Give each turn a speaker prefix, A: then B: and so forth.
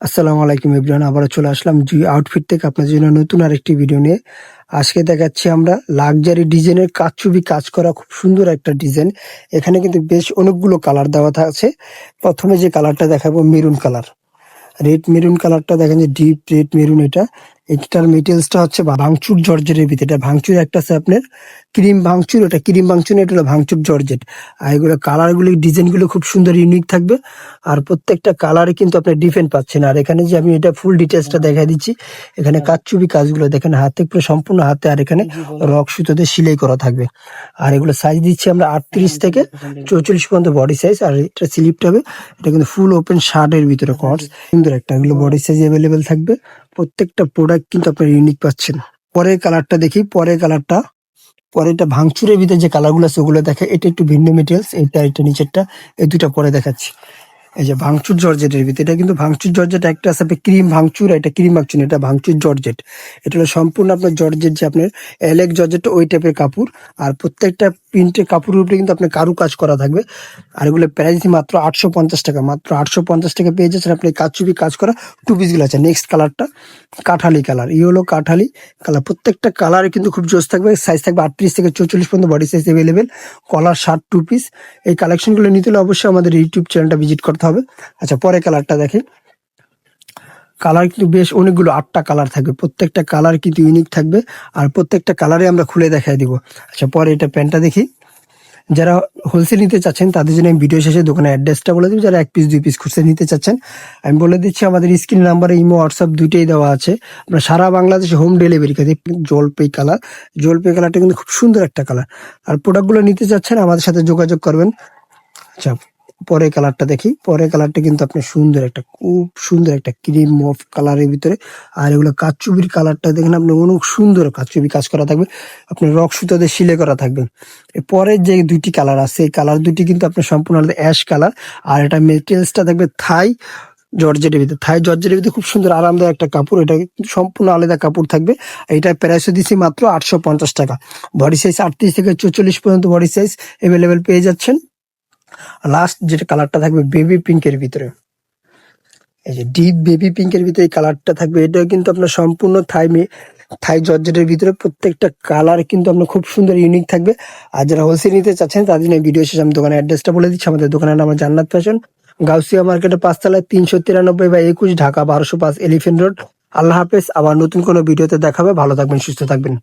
A: আসসালামু আলাইকুম এভরিওয়ান, আবারও চলে আসলাম জুই আউটফিট থেকে আপনার জন্য নতুন আরেকটি ভিডিও নিয়ে। আজকে দেখাচ্ছি আমরা লাক্সারি ডিজাইনের কাচুবি কাজ করা খুব সুন্দর একটা ডিজাইন এখানে কিন্তু বেশ অনেকগুলো কালার দেওয়া থাকছে প্রথমে যে কালারটা দেখাবো মেরুন কালার রেড মেরুন কালারটা দেখেন যে ডিপ রেড মেরুন এটা। এটার মেটেরিয়ালসটা হচ্ছে ভাঙচুর জর্জেটের ভিতরে। এটা ভাঙচুর একটা আছে আপনার ক্রিম ভাঙচুর এটা ক্রিম ভাঙচুর এটা হলো ভাঙচুর জর্জেট। আর এগুলো কালারগুলি ডিজাইনগুলো খুব সুন্দর ইউনিক থাকবে। আর প্রত্যেকটা কালারে কিন্তু আপনি ডিফেন্ট পাচ্ছেন। আর এখানে যে আমি এটা ফুল ডিটেলসটা দেখাই দিচ্ছি এখানে কাচচুবি কাজগুলো দেখেন হাতে পুরো সম্পূর্ণ হাতে আর এখানে রক সুতোতে সিলাই করা থাকবে। আর এগুলো সাইজ দিচ্ছি আমরা আটত্রিশ থেকে চৌচল্লিশ পর্যন্ত বডি সাইজ আর এটা স্লিপটা হবে। এটা কিন্তু ফুল ওপেন শার্টের ভিতরে কর্স সুন্দর একটা এগুলো বডি সাইজ অ্যাভেলেবেল থাকবে। প্রত্যেকটা প্রোডাক্ট কিন্তু আপনার ইউনিক পাচ্ছেন। পরের কালারটা দেখি, পরের কালারটা পরে এটা ভাঙচুরের ভিতরে যে কালারগুলো আছে, ওগুলো দেখে, এটা একটু ভিন্ন মেটেরিয়ালস এটা এটা নিচেরটা, এই দুটা পরে দেখাচ্ছি। এই যে ভাঙচুর জর্জেটের ভিতরে, এটা কিন্তু ভাঙচুর জর্জেট, একটা আছে আপনার ক্রিম ভাঙচুর এটা ক্রিম ভাঙচুর, এটা ভাঙচুর জর্জেট। এটা হলো সম্পূর্ণ আপনার জর্জেট যে আপনার এলেক জর্জেট, ওই টাইপের কাপড়, আর প্রত্যেকটা প্রিন্টের কাপড়ের উপরে কিন্তু আপনার কারু কাজ করা থাকবে। আর এগুলো প্রাইস মাত্র আটশো পঞ্চাশ টাকা। মাত্র আটশো পঞ্চাশ টাকা পেয়ে যাচ্ছেন আপনি কাচুবি কাজ করা টু পিসগুলো আছে। নেক্সট কালারটা কাঠালি কালার এই হলো কাঠালি কালার প্রত্যেকটা কালারে কিন্তু খুব জোস থাকবে। সাইজ থাকবে আটত্রিশ থেকে চৌচল্লিশ পর্যন্ত body size available collar shirt two piece এই কালেকশনগুলো নিতে হলে অবশ্যই আমাদের ইউটিউব চ্যানেলটা ভিজিট করতে হবে। আচ্ছা পরে কালারটা দেখেন। কালার কিন্তু বেশ অনেকগুলো, আটটা কালার থাকবে। প্রত্যেকটা কালার কিন্তু ইউনিক থাকবে আর প্রত্যেকটা কালারে আমরা খুলে দেখাই দিব। আচ্ছা পরে এটা প্যান্টটা দেখি। যারা হোলসেল নিতে চাচ্ছেন, তাদের জন্য আমি ভিডিও শেষে দোকানের অ্যাড্রেসটা বলে দিব। যারা এক পিস দুই পিস খুচরা নিতে চাচ্ছেন, আমি বলে দিচ্ছি, আমাদের স্ক্রিন নাম্বারে ইমো হোয়াটসঅ্যাপ দুইটাই দেওয়া আছে। আমরা সারা বাংলাদেশে হোম ডেলিভারি কাজে জলপে কালার জলপে কালারটা কিন্তু খুব সুন্দর একটা কালার আর প্রোডাক্টগুলো নিতে চাচ্ছেন, আমাদের সাথে যোগাযোগ করবেন। আচ্ছা পরে কালারটা দেখি। পরে কালারটা কিন্তু আপনি সুন্দর একটা, খুব সুন্দর একটা ক্রিম মফ কালারের ভিতরে। আর এগুলো কাচুবির কালারটা দেখেন আপনি, অনেক সুন্দর কাচুবি কাজ করা থাকবে। আপনি রক সুতাতে সিলে করা থাকবে। পরের যে দুইটি কালার আছে, এই কালার দুটি কিন্তু আপনার সম্পূর্ণ আলাদা অ্যাশ কালার। আর এটা মেটেরিয়ালসটা থাকবে থাই জর্জেটের ভিতরে। থাই জর্জেটের ভিতরে খুব সুন্দর আরামদায়ক একটা কাপড়। এটা সম্পূর্ণ আলাদা কাপড় থাকবে। এটা প্রাইস দিচ্ছি মাত্র আটশো পঞ্চাশ টাকা। বডি সাইজ আটত্রিশ থেকে চৌচল্লিশ পর্যন্ত বডি সাইজ অ্যাভেলেবেল পেয়ে যাচ্ছেন। লাস্ট যেটা কালারটা থাকবে বেবি পিঙ্কের ভিতরে। এই যে ডিপ বেবি পিঙ্কের ভিতরে এই কালারটা থাকবে, এটাও কিন্তু আপনার সম্পূর্ণ থাই থাই জর্জেটের ভিতরে প্রত্যেকটা কালার কিন্তু আপনার খুব সুন্দর ইউনিক থাকবে। আর যারা হোলসেল নিতে চাচ্ছেন, তাদের জন্য ভিডিও শেষে আমি দোকানের অ্যাড্রেসটা বলে দিচ্ছি। আমাদের দোকানের নাম জান্নাত ফ্যাশন গাউসিয়া মার্কেটে পাঁচতলায় তিনশো তিরানব্বই বা একুশ, ঢাকা বারোশো পাঁচ এলিফেন্ট রোড আল্লাহ হাফেজ, আবার নতুন কোনো ভিডিওতে দেখাবে। ভালো থাকবেন, সুস্থ থাকবেন।